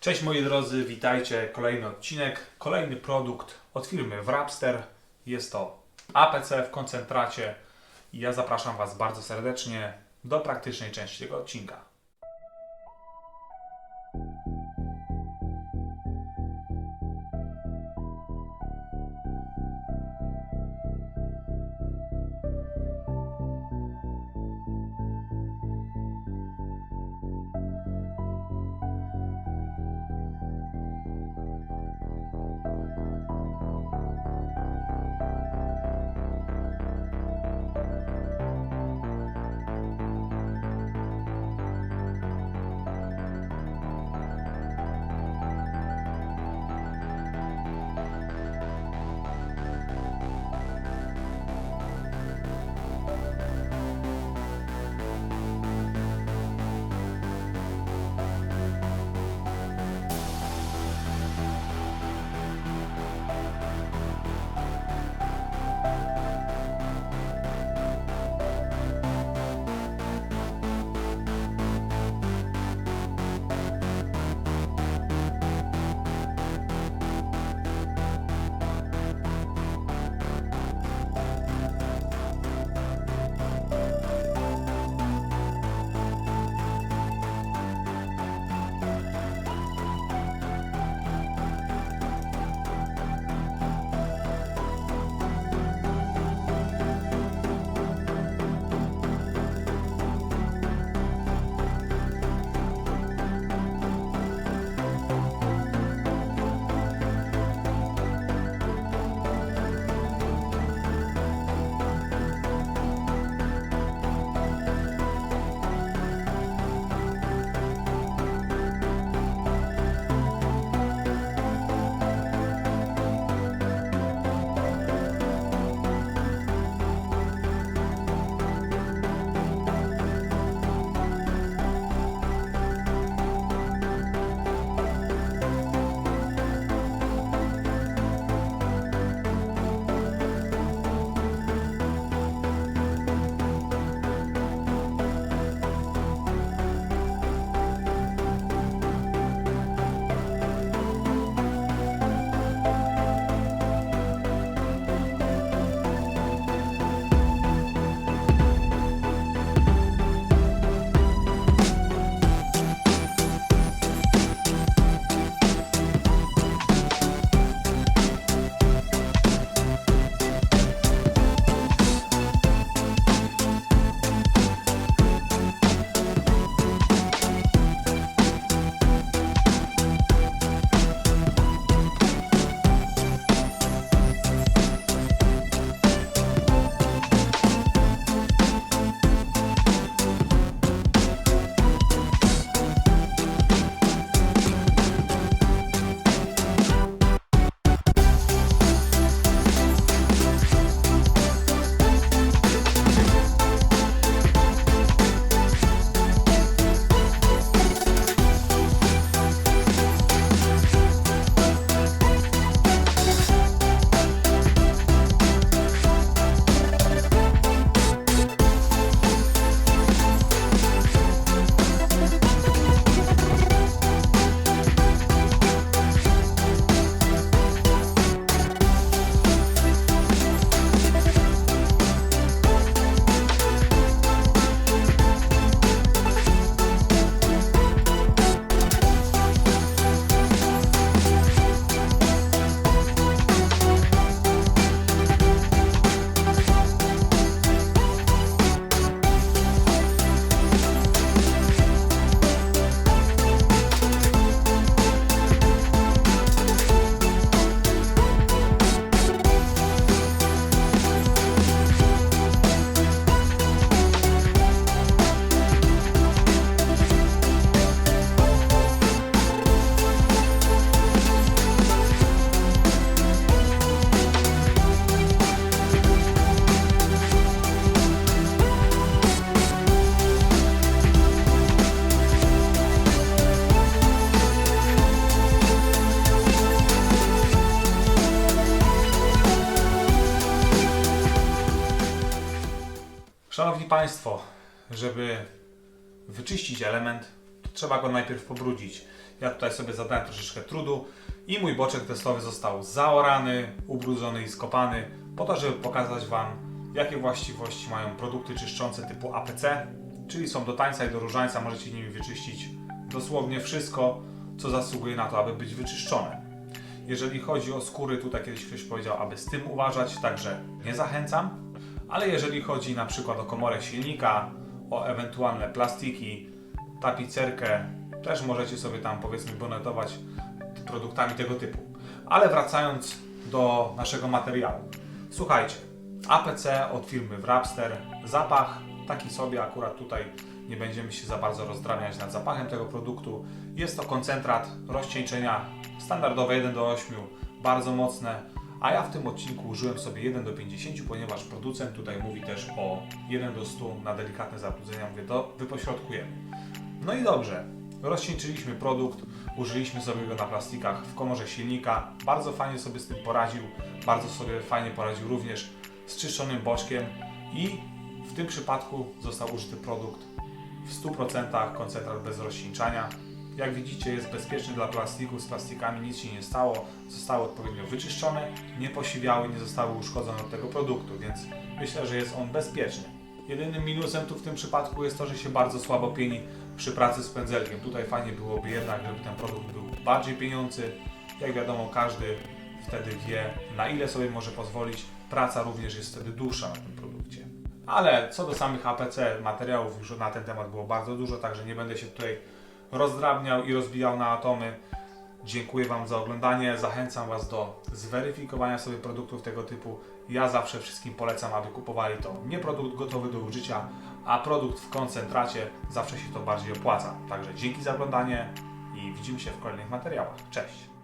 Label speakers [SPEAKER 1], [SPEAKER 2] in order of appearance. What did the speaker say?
[SPEAKER 1] Cześć moi drodzy, witajcie. Kolejny odcinek, kolejny produkt od firmy Wrapster. Jest to APC w koncentracie ja zapraszam Was bardzo serdecznie do praktycznej części tego odcinka. Państwo, żeby wyczyścić element, to trzeba go najpierw pobrudzić. Ja tutaj sobie zadałem troszeczkę trudu i mój boczek testowy został zaorany, ubrudzony i skopany po to, żeby pokazać Wam, jakie właściwości mają produkty czyszczące typu APC, czyli są do tańca i do różańca, możecie nimi wyczyścić dosłownie wszystko, co zasługuje na to, aby być wyczyszczone. Jeżeli chodzi o skóry, tutaj kiedyś ktoś powiedział, aby z tym uważać, także nie zachęcam. Ale jeżeli chodzi na przykład o komorę silnika, o ewentualne plastiki, tapicerkę, też możecie sobie tam powiedzmy bonetować produktami tego typu. Ale wracając do naszego materiału. Słuchajcie, APC od firmy Wrapster, zapach taki sobie, akurat tutaj nie będziemy się za bardzo rozdrabniać nad zapachem tego produktu. Jest to koncentrat rozcieńczenia standardowe 1 do 8, bardzo mocne, a ja w tym odcinku użyłem sobie 1 do 50, ponieważ producent tutaj mówi też o 1 do 100 na delikatne zabrudzenia, mówię, to wypośrodkujemy. No i dobrze, rozcieńczyliśmy produkt, użyliśmy sobie go na plastikach w komorze silnika, bardzo fajnie sobie z tym poradził, bardzo sobie fajnie poradził również z czyszczonym boczkiem i w tym przypadku został użyty produkt w 100% koncentrat bez rozcieńczania. Jak widzicie jest bezpieczny dla plastiku, z plastikami nic się nie stało, zostały odpowiednio wyczyszczone, nie posiwiały, nie zostały uszkodzone od tego produktu, więc myślę, że jest on bezpieczny. Jedynym minusem tu w tym przypadku jest to, że się bardzo słabo pieni przy pracy z pędzelkiem. Tutaj fajnie byłoby jednak, żeby ten produkt był bardziej pieniący. Jak wiadomo, każdy wtedy wie, na ile sobie może pozwolić. Praca również jest wtedy dłuższa na tym produkcie. Ale co do samych APC, materiałów już na ten temat było bardzo dużo, także nie będę się tutaj rozdrabniał i rozbijał na atomy. Dziękuję Wam za oglądanie. Zachęcam Was do zweryfikowania sobie produktów tego typu. Ja zawsze wszystkim polecam, aby kupowali to nie produkt gotowy do użycia, a produkt w koncentracie. Zawsze się to bardziej opłaca. Także dzięki za oglądanie i widzimy się w kolejnych materiałach. Cześć!